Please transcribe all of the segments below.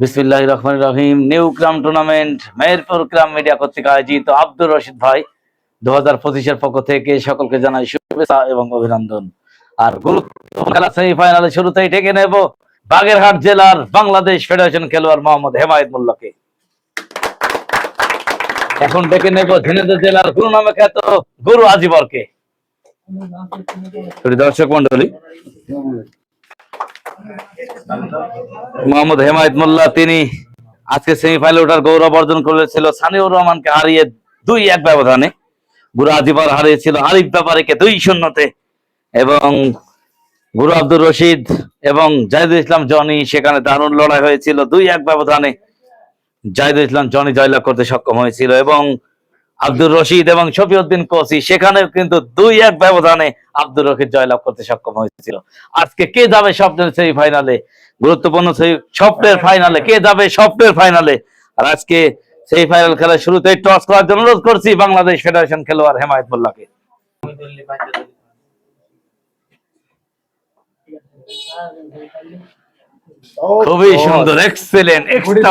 বিসমিল্লাহ রহমান রহিম। New carrom tournament Meherpur carrom media কর্তৃক আয়োজিত আব্দুর রশিদ ভাই দু হাজার পঁচিশের পক্ষ থেকে সকলকে জানাই শুভেচ্ছা এবং অভিনন্দন। আর গুরুত্বপূর্ণ খেলা সেমিফাইনালে শুরুতেই ডেকে নেব বাগেরহাট জেলার বাংলাদেশ ফেডারেশন খেলোয়াড় মোহাম্মদ হেমায়ত মোল্লাকে। এখন ডেকে নেব ঝিনাইদহ জেলার গুরু নামে খ্যাত গুরু আজিবরকে। দর্শক মন্ডলী মোহাম্মদ হেমায়ত মোল্লা, তিনি আজকে সেমিফাইনালে ওঠার গৌরব অর্জন করেছিল সানিউর রহমানকে হারিয়ে দুই এক ব্যবধানে। গুরু আজিবার হারিয়েছিল আরিফ ব্যাপারীকে দুই শূন্যতে। এবং গুরু আব্দুর রশিদ এবং জাহিদুল ইসলাম, জনি, সেখানে দারুণ লড়াই হয়েছিল। দুই এক ব্যবধানে জাহিদুল ইসলাম, জনি জয়লাভ করতে সক্ষম হয়েছিল এবং আব্দুর রশিদ এবং শফিউদ্দিন কোসি সেখানেও কিন্তু দুই এক ব্যবধানে আব্দুর রশিদ জয়লাভ করতে সক্ষম হয়েছিল। আজকে কে যাবে স্বপ্নের সেমিফাইনালে গুরুত্বপূর্ণ স্বপ্নের ফাইনালে কে যাবে স্বপ্নের ফাইনালে আর আজকে সেই ফাইনাল খেলার শুরুতেই টস করার জন্য অনুরোধ করছি বাংলাদেশ ফেডারেশন খেলোয়াড় হেমায়ত মোল্লাকে। খুবই সুন্দর এক্সেলেন্ট এক্সট্রা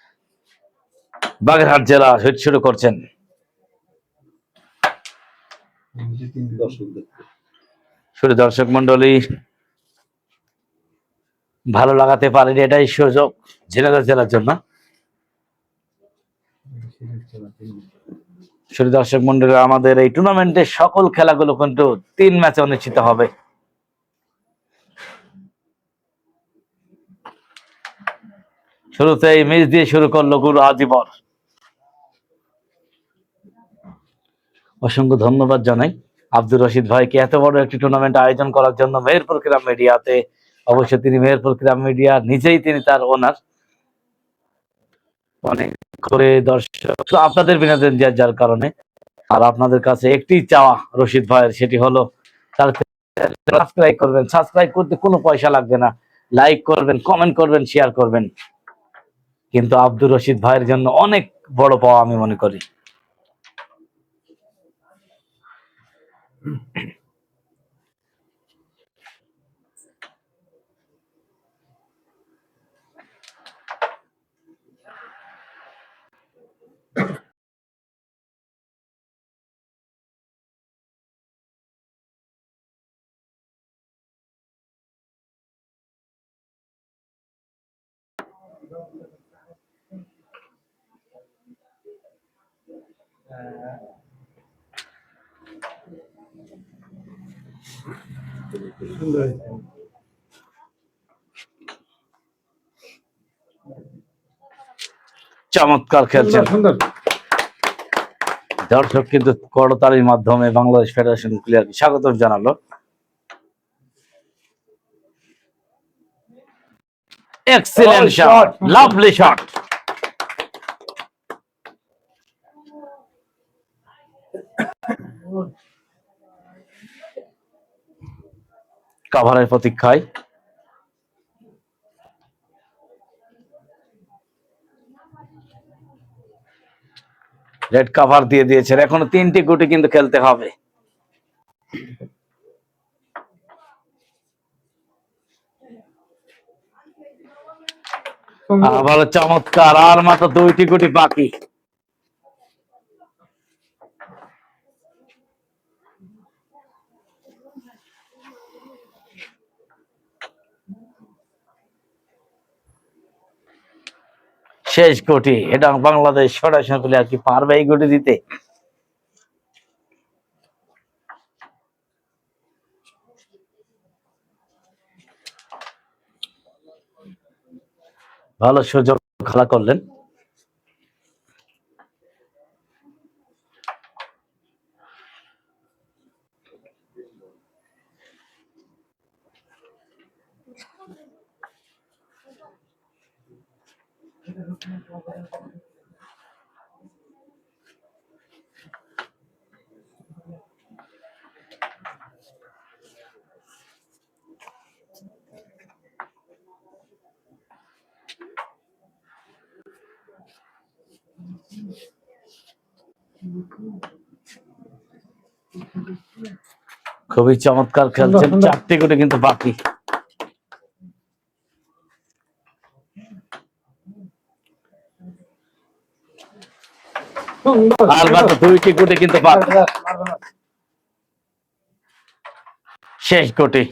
বাগেরহাট জেলা হিট শুরু করছেন। শুধু দর্শক মন্ডলী ভালো লাগাতে পারেনি এটাই সুযোগ ঝিনাইদহ জেলার জন্য। শুধু দর্শক মন্ডলী আমাদের এই টুর্নামেন্টের সকল খেলাগুলো কিন্তু তিন ম্যাচে অনুষ্ঠিত হবে। শুরুতে এই ম্যাচ দিয়ে শুরু করল গুরু আজিবর। অসংখ্য ধন্যবাদ জানাই। আব্দুর রশিদ ভাইকে এত বড় একটি টুর্নামেন্ট আয়োজন করার জন্য মেহেরপুর ক্রীড়া মিডিয়াতে, অবশ্য তিনি মেহেরপুর ক্রীড়া মিডিয়া নিজেই তিনি তার ওনার অনেক করে দর্শক আপনাদের বিনোদন দেওয়ার যার কারণে। আর আপনাদের কাছে একটি চাওয়া রশিদ ভাইয়ের, সেটি হলো তার সাবস্ক্রাইব করবেন। সাবস্ক্রাইব করতে কোনো পয়সা লাগবে না। লাইক করবেন কমেন্ট করবেন শেয়ার করবেন। কিন্তু আব্দুর রশিদ ভাইয়ের জন্য অনেক বড় পাওয়া আমি মনে করি। Uh, চমৎকার খেলছেন দর্শক কিন্তু করতালির মাধ্যমে বাংলাদেশ ফেডারেশন প্লেয়ারকে স্বাগত জানালো। এক্সিলেন্ট শট লাভলি শট কাভারের প্রতীক্ষায়। রেড কাভার দিয়ে দিয়েছেন। এখনও তিনটি গুটি কিন্তু খেলতে হবে। আবার চমৎকার। আর মাত্র দুইটি গুটি বাকি। শেষ কোটি এটা বাংলাদেশ সরাসরি আর কি পারবে এই কোটি দিতে? ভালো সুযোগ খেলা করলেন। খুবই চমৎকার খেলছেন। চারটি করে কিন্তু বাকি। আর মাত্র দুইটি গুটি কিন্তু বাকি। শেষ গুটি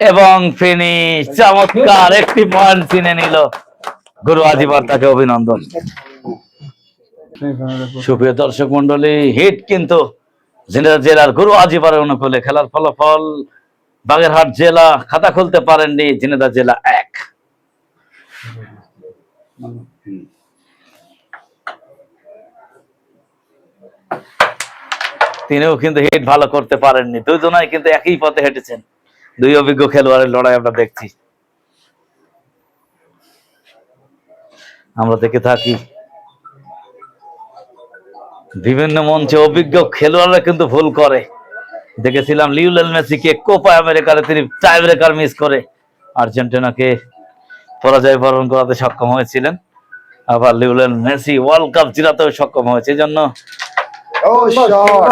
এবং ফিনিশ চমৎকার একটি পয়েন্ট চিনে নিল। গুরু আজিবার তাকে অভিনন্দন। সুপ্রিয় দর্শক মন্ডলী হিট কিন্তু জেলা- জেলার গুরু আজিবারের অনুকূলে খেলার ফলাফল বাগেরহাট জেলা খাতা খুলতে পারেননি ঝিনেদা জেলা এক। তিনিও কিন্তু হিট ভালো করতে পারেননি। দুজনাই কিন্তু একই পথে হেঁটেছেন। দুই অভিজ্ঞ খেলোয়াড়ের লড়াই আমরা দেখছি। আমরা দেখে থাকি। বিভিন্ন মঞ্চে অভিজ্ঞ খেলোয়াড়রা কিন্তু ভুল করে। দেখেছিলাম লিওনেল মেসিকে কোপা আমেরিকারে তিনি টাই ব্রেকার মিস করে। আর্জেন্টিনাকে পরাজয় বরণ করাতে সক্ষম হয়েছিলেন। আবার লিওনেল মেসি ওয়ার্ল্ড কাপ জেতাতেও সক্ষম হয়েছে। এই জন্য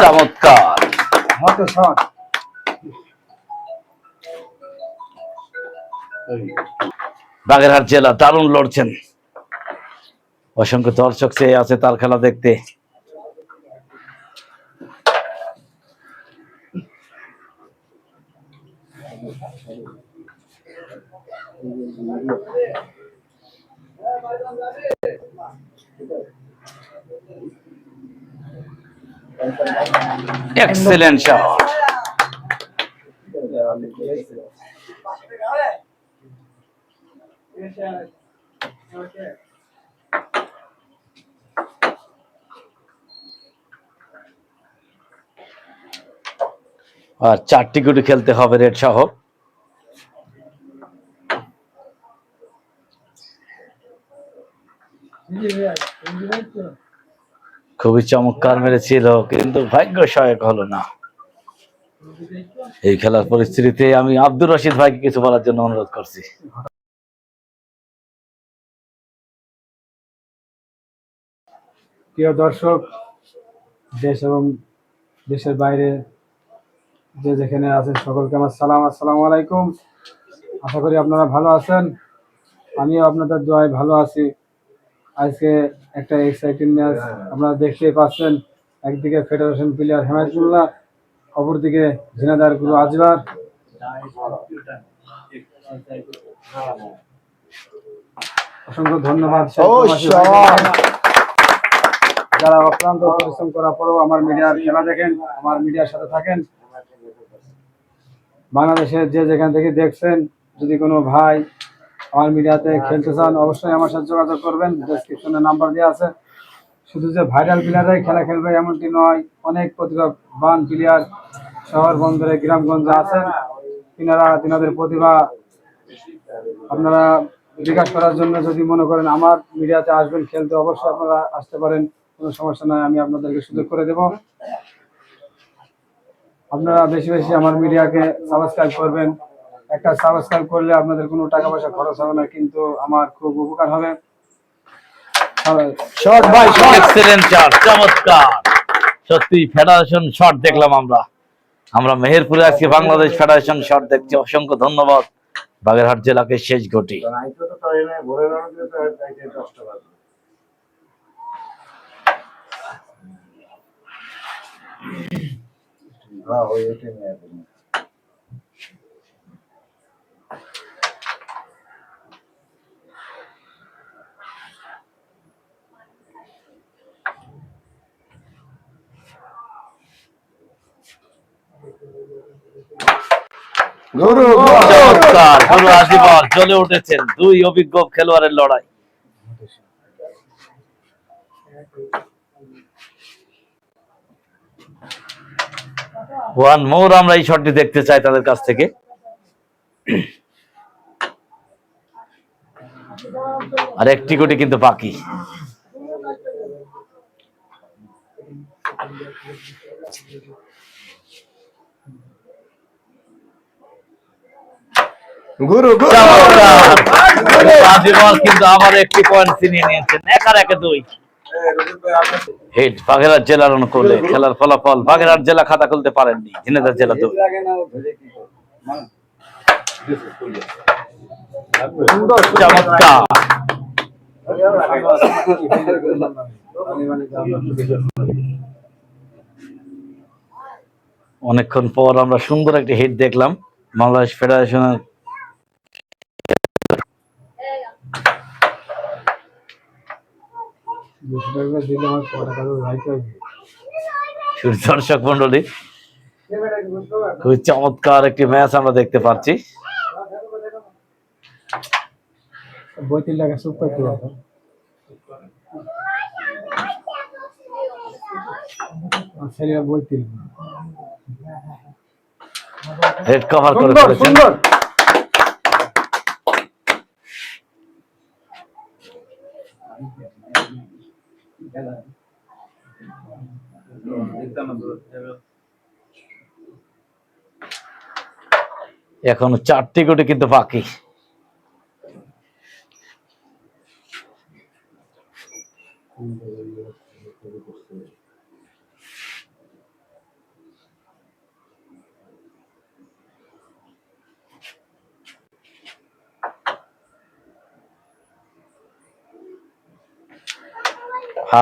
চমৎকার। বাগেরহাট জেলা দারুণ লড়ছেন। অসংখ্য দর্শক চেয়ে আছে তার খেলা দেখতে। এক্সেলেন্ট শট আর চারটি গুটি খেলতে হবে রেড সহ খুবই চমৎকার মেরেছিল, কিন্তু ভাগ্য সহায়ক হলো না। এই খেলার পরিস্থিতিতে আমি আব্দুর রশিদ ভাইকে কিছু বলার জন্য অনুরোধ করছি। প্রিয় দর্শক, দেশ এবং দেশের বাইরে যে যেখানে আছেন সকলকে আমার সালাম আসসালামু আলাইকুম। আশা করি আপনারা ভালো আছেন। আমিও আপনাদের দোয়ায় ভালো আছি। আজকে একটা এক্সাইটিং ম্যাচ আপনারা দেখতেই পাচ্ছেন। একদিকে ফেডারেশন প্লেয়ার হেমায়তুল্লাহ অপরদিকে ঝিনাদার গুরু আজবার অসংখ্য ধন্যবাদ। যারা অক্লান্ত পরিশ্রম করার পরেও আমার মিডিয়ার খেলা দেখেন আমার মিডিয়ার সাথে থাকেন বাংলাদেশের যে যেখান থেকে দেখছেন, যদি কোনো ভাই আমার মিডিয়াতে খেলতে চান, অবশ্যই আমার সাথে যোগাযোগ করবেন। ডেসক্রিপশনে নাম্বার দেওয়া আছে। শুধু যে ভাইরাল প্লেয়াররাই খেলা খেলবে এমনটি নয়, অনেক প্রতিভাবান প্লেয়ার শহর বন্দরে, গ্রামগঞ্জে আছেন। তিনারা তিনাদের প্রতিভা আপনারা বিকাশ করার জন্য যদি মনে করেন আমার মিডিয়াতে আসবেন, খেলতে অবশ্যই আপনারা আসতে পারেন। কোনো সমস্যা নয় আমি আপনাদেরকে সুযোগ করে দেব। আপনারা বেশি বেশি আমার মিডিয়াকে সাবস্ক্রাইব করবেন। একটা সাবস্ক্রাইব করলে আপনাদের কোনো টাকা পয়সা খরচ হবে না কিন্তু আমার খুব উপকার হবে। শর্ট ভাই এক্সেলেন্ট শট চমৎকার। সত্যি ফেডারেশন শট দেখলাম আমরা। আমরা মেহেরপুরে আজকে বাংলাদেশ ফেডারেশন শট দেখছি। অসংখ্য ধন্যবাদ। বাগেরহাট জেলাকে শেষ ঘটি। গুরু চমৎকার গুরু আজিবর জ্বলে উঠেছেন দুই অভিজ্ঞ খেলোয়াড়ের লড়াই। ওয়ান মোর আমরা এই শটটি দেখতে চাই তাদের কাছ থেকে। আর একটি কোটি কিন্তু বাকি। গুরু! কিন্তু আবার একটি পয়েন্ট ছিনিয়ে নিয়েছেন একার একে দুই। হিট বাগেরহাট জেলার অনুকূলে খেলার ফলাফল বাগেরহাট জেলা খাতা খুলতে পারেননি ঝিনাইদহ জেলা দুই চমৎকার। অনেকক্ষণ পর আমরা সুন্দর একটি হিট দেখলাম বাংলাদেশ ফেডারেশনের দুশো টাকা দিলে আমার কটা টাকা যাইতে হবে দর্শক মন্ডলী খুবই চমৎকার একটি ম্যাচ আমরা দেখতে পাচ্ছি। বইতির টাকা সুপ করতে ছেলেরা রেড কভার করে সুন্দর ফেলেছেন সুন্দর এখন চারটি কোটি কিন্তু বাকি।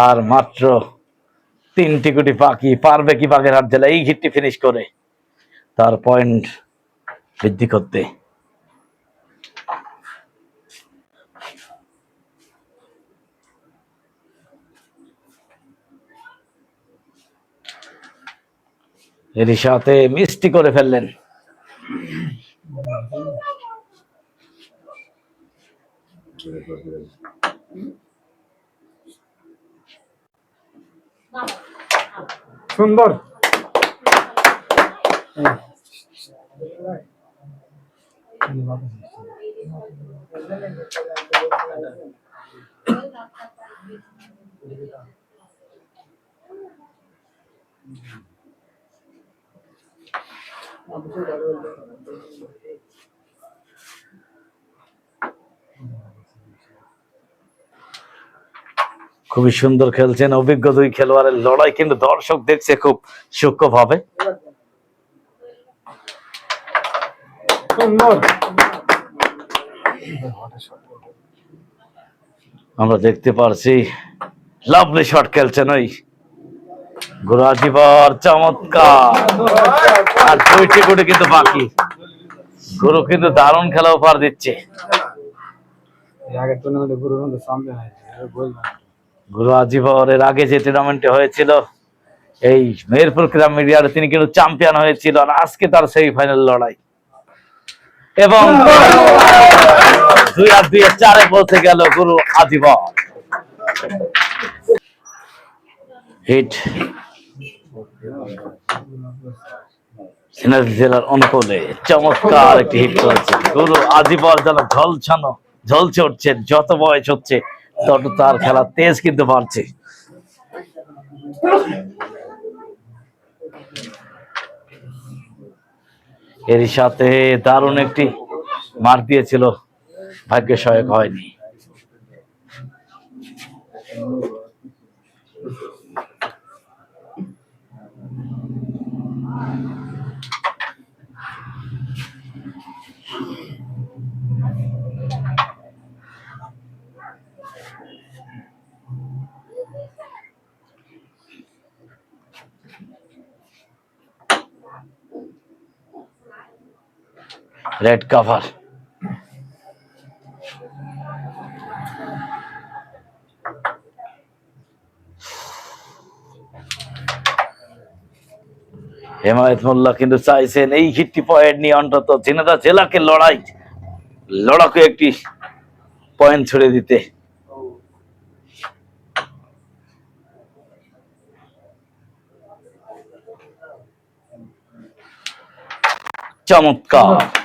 আর মাত্র তিনটি কোটি বাকি। পারবে কি বাগেরহাট জেলা এই হিটটি ফিনিশ করে। তার পয়েন্ট বৃদ্ধি করতে। এরই সাথে মিষ্টি করে ফেললেন। সুন্দর খুবই সুন্দর খেলছেন, অভিজ্ঞ দুই খেলোয়াড়ের লড়াই কিন্তু দর্শক দেখছে খুব সূক্ষ্ম ভাবে আমরা দেখতে পারছি লাভলি শট খেলছেন ওই গুরাজিবার, চমৎকার। আর কিন্তু বাকি। গুরু কিন্তু দারুণ খেলা উপহার দিচ্ছে। আগের টুর্নামেন্টে গুরু কিন্তু চ্যাম্পিয়ন হয়েছে এটা বললাম গুরু আজিবর আগে যে টুর্নামেন্টে হয়েছিল, এই মেহেরপুর ক্রাম মিডিয়ার তিনি কিন্তু চ্যাম্পিয়ন হয়েছিল আর আজকে তার সেমিফাইনাল লড়াই। এবং দুই আর দুই চারে পৌঁছে গেল গুরু হিট জেলার অনুকূলে চমৎকার একটি হিট গুরু আজিবর যেন ঝলছানো, ঝলছে উঠছে, যত বয়স হচ্ছে তত তার খেলা তেজ কিন্তু বাড়ছে। এর সাথে দারুণ একটি মার দিয়েছিল। ভাগ্য সহায়ক হয়নি। Red cover. হেমায়ত মোল্লা কিন্তু চাইছেন এই হিটটি পয়েন্ট নিয়ে অন্তত ঝিনাদা জেলাকে লড়াই, লড়াকে একটি পয়েন্ট ছড়ে দিতে। চমৎকার।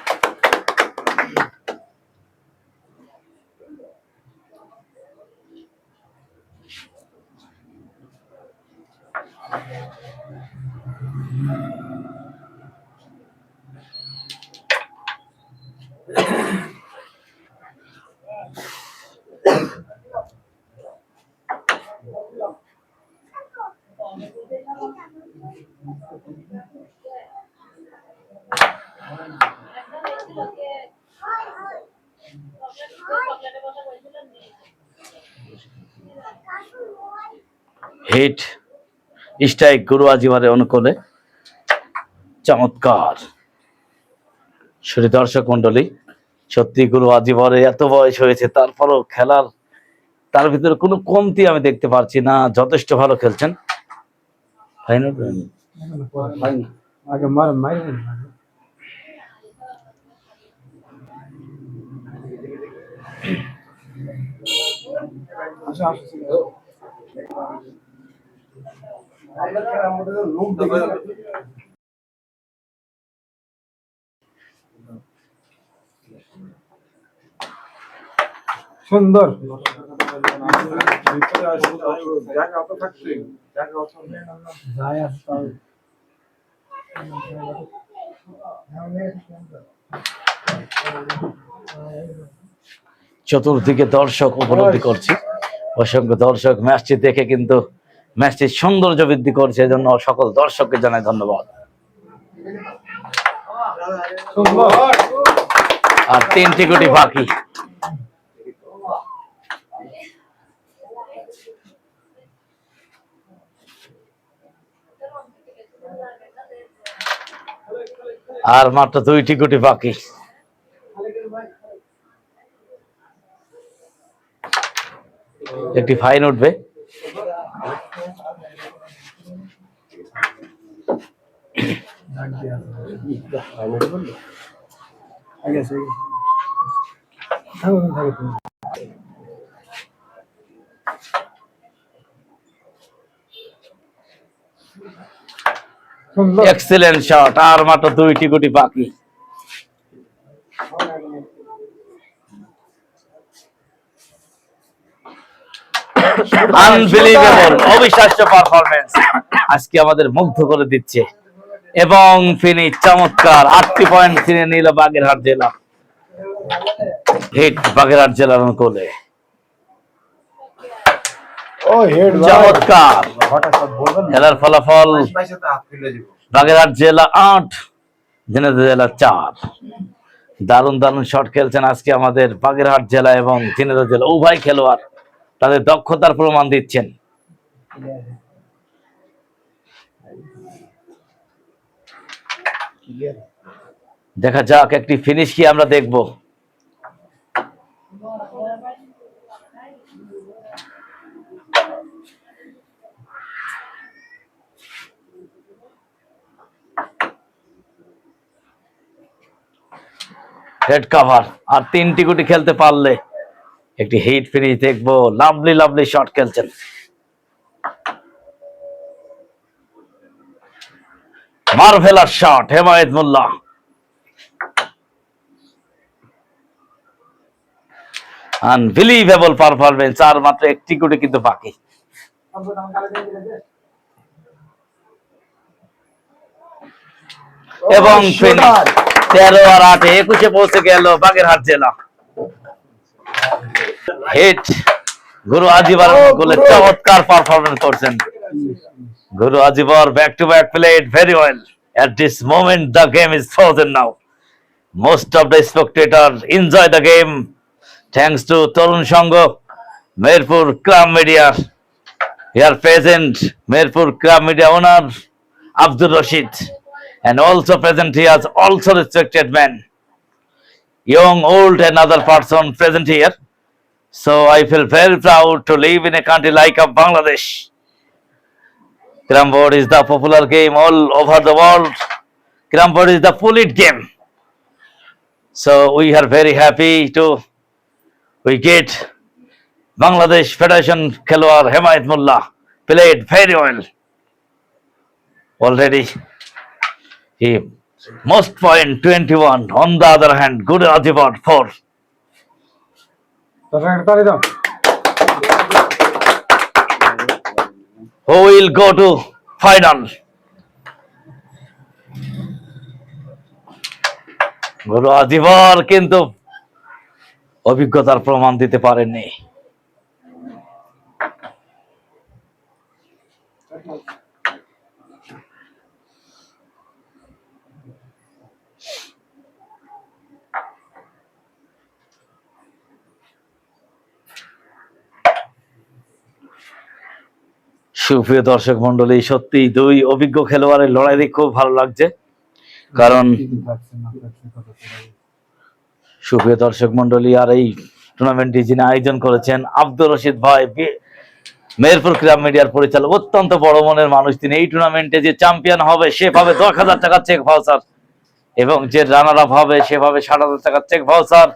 হিট, স্ট্রাইক গুরু আজিমারে অনুকূলে। চমৎকার। শুধু দর্শক মন্ডলী সত্যি গুরু আজিবরে এত বয়স হয়েছে, তারপরও খেলার, তার ভিতরে কোনো কমতি আমি দেখতে পারছি না, যথেষ্ট ভালো খেলছেন। আগে মার মারি দেন। আসো, আসো। সুন্দর। চতুর্দিকে দর্শক উপলব্ধি করছি অসংখ্য দর্শক ম্যাচটি দেখে কিন্তু ম্যাচটির সৌন্দর্য বৃদ্ধি করছে, এজন্য সকল দর্শককে জানাই ধন্যবাদ। আর তিনটি গুটি বাকি। আর মাত্র দুইটি গুটি বাকি। একটি ফাইন উঠবে। এক্সেলেন্ট শট আর মাত্র দুইটি গুটি বাকি। আনবিলিভেবল অবিশ্বাস্য পারফরমেন্স আজকে আমাদের মুগ্ধ করে দিচ্ছে। এবং ফিনি চমৎকার। আটটি পয়েন্ট নিল বাগেরহাট জেলা। হিট বাগেরহাট জেলার অনুকূলে চমৎকার। খেলার ফলাফল বাগেরহাট জেলা আট ঝিনাইদহ জেলা চার। দারুণ দারুণ শট খেলছেন আজকে আমাদের বাগেরহাট জেলা এবং ঝিনাইদহ জেলা। উভয় খেলোয়াড়। তাদের দক্ষতার প্রমাণ দিচ্ছেন। দেখা যাক, একটি ফিনিশ কি আমরা দেখব। হেড কাভার আর তিনটি গুটি খেলতে পারলে। একটি হিট ফিনিশ দেখব। লাভলি লাভলি শট খেলছেন। Marvellous shot Hemayet Molla. Unbelievable performance আর মাত্র একটি গুটি কিন্তু বাকি। এবং তেরো আর আটে একুশে পৌঁছে গেল বাগেরহাট জেলা। হিট গুরু আজিবার গোলে চমৎকার পারফরমেন্স করছেন গুরু Azibar back to back played very well at this moment the game is frozen now most of the spectators enjoy the game thanks to Tarun Sangha Meherpur carrom media here present Meherpur carrom media owner Abdur Rashid and also present here also respected men young old and other person present here so i feel very proud to live in a country like of bangladesh Carom is the popular game all over the world. Carom is the bullet game. So we are very happy to we get Bangladesh Federation Khelwar Hemayat Mullah played very well. Already he most point 21 on the other hand good Adibar 4 দর্শক একটা তালি দাও who will go to final গুরু আজিবর কিন্তু অভিজ্ঞতার প্রমাণ দিতে পারেননি সুপ্রিয় দর্শক মন্ডলী সত্যি দুই অভিজ্ঞ খেলোয়াড়ের লড়াই দেখে খুব ভালো লাগছে। কারণ। সুপ্রিয় দর্শক মন্ডলী, আর এই টুর্নামেন্টটি যিনি আয়োজন করেছেন, আব্দুর রশিদ ভাই মেহেরপুর ক্রীড়া মিডিয়ার পরিচালক, অত্যন্ত বড় মনের মানুষ তিনি। এই টুর্নামেন্টে যে চ্যাম্পিয়ন হবে সে পাবে দশ হাজার টাকার চেক ভাউচার এবং যে রানার আপ হবে সে পাবে ষাট হাজার টাকার চেক ভাউচার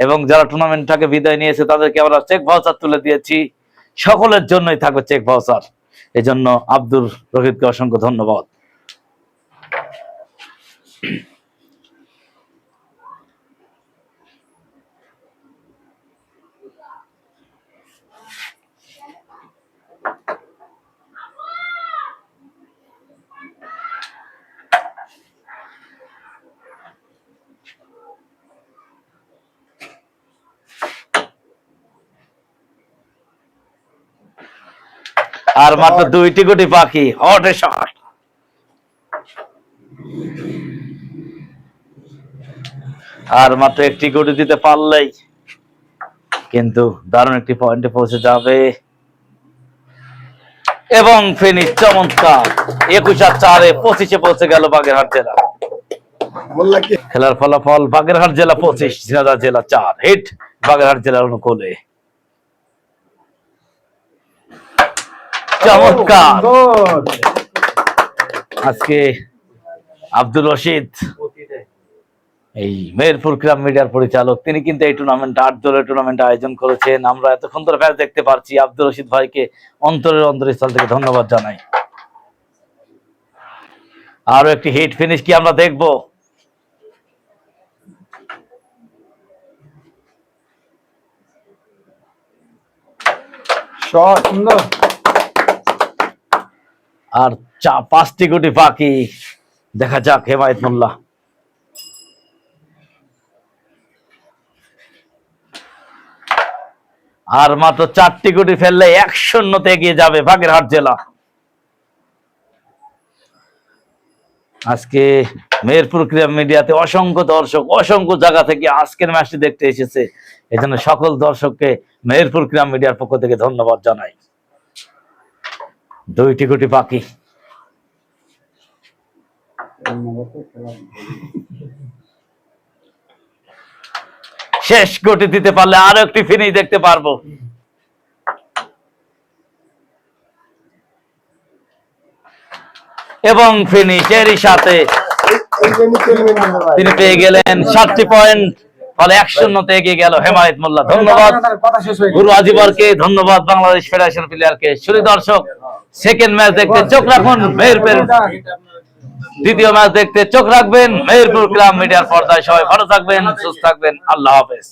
এবং যারা টুর্নামেন্টটাকে বিদায় নিয়েছে, তাদেরকে আমরা চেক ভাউচার তুলে দিয়েছি। সকলের জন্যই থাকবে চেক ভাউচার এজন্য আব্দুর রহিতকে অসংখ্য ধন্যবাদ। আর মাত্র দুইটি কোটি পাখি। হট শট আর মাত্র একটি কোটি দিতে পারলেই কিন্তু দারুণ একটি পয়েন্টে পৌঁছে যাবে। এবং ফিনিশ চমৎকার। একুশ আর চারে পঁচিশে পৌঁছে গেল বাগেরহাট জেলা। খেলার ফলাফল বাগেরহাট জেলা পঁচিশ ঝিনাদা জেলা চার। হিট বাগেরহাট জেলার অনুকূলে। চমৎকার। আজকে আব্দুল রশিদ এই মেহেরপুর ক্রাম মিডিয়ার পরিচালক তিনি কিন্তু এই টুর্নামেন্ট আট দলের টুর্নামেন্ট আয়োজন করেছেন। আমরা এতক্ষণ ধরে ম্যাচ দেখতে পারছি আব্দুল রশিদ ভাইকে অন্তরের অন্তরস্থল থেকে ধন্যবাদ জানাই। আরও একটি হিট ফিনিশ কি আমরা দেখব? সুন্দর। আর চা, পাঁচটি কোটি বাকি। দেখা যাক, হেমায়ত মোল্লা। আর মাত্র চারটি কোটি ফেললে এক শূন্যতে এগিয়ে যাবে বাগেরহাট জেলা। আজকে মেহেরপুর ক্রীড়া মিডিয়াতে অসংখ্য দর্শক, অসংখ্য জায়গা থেকে আজকের ম্যাচটি দেখতে এসেছে। এজন্য সকল দর্শককে মেহেরপুর ক্রীড়া মিডিয়ার পক্ষ থেকে ধন্যবাদ জানাই। দুইটি কোটি বাকি। শেষ কোটি দিতে পারলে আরও একটি ফিনিশ দেখতে পারব। এবং ফিনিশ এরই সাথে তিনি পেয়ে গেলেন সাতটি পয়েন্ট। ফলে এক শূন্যতে এগিয়ে গেল হেমায়ত মোল্লা। ধন্যবাদ। হয়ে গুরু আজিবরকে ধন্যবাদ বাংলাদেশ ফেডারেশন প্লেয়ারকে শুধু দর্শক সেকেন্ড ম্যাচ দেখতে চোখ রাখুন মেহেরপুর। দ্বিতীয় ম্যাচ দেখতে চোখ রাখবেন মেহেরপুর ক্লাব মিডিয়ার পর্দায়। সবাই ভালো থাকবেন সুস্থ থাকবেন। আল্লাহ হাফেজ।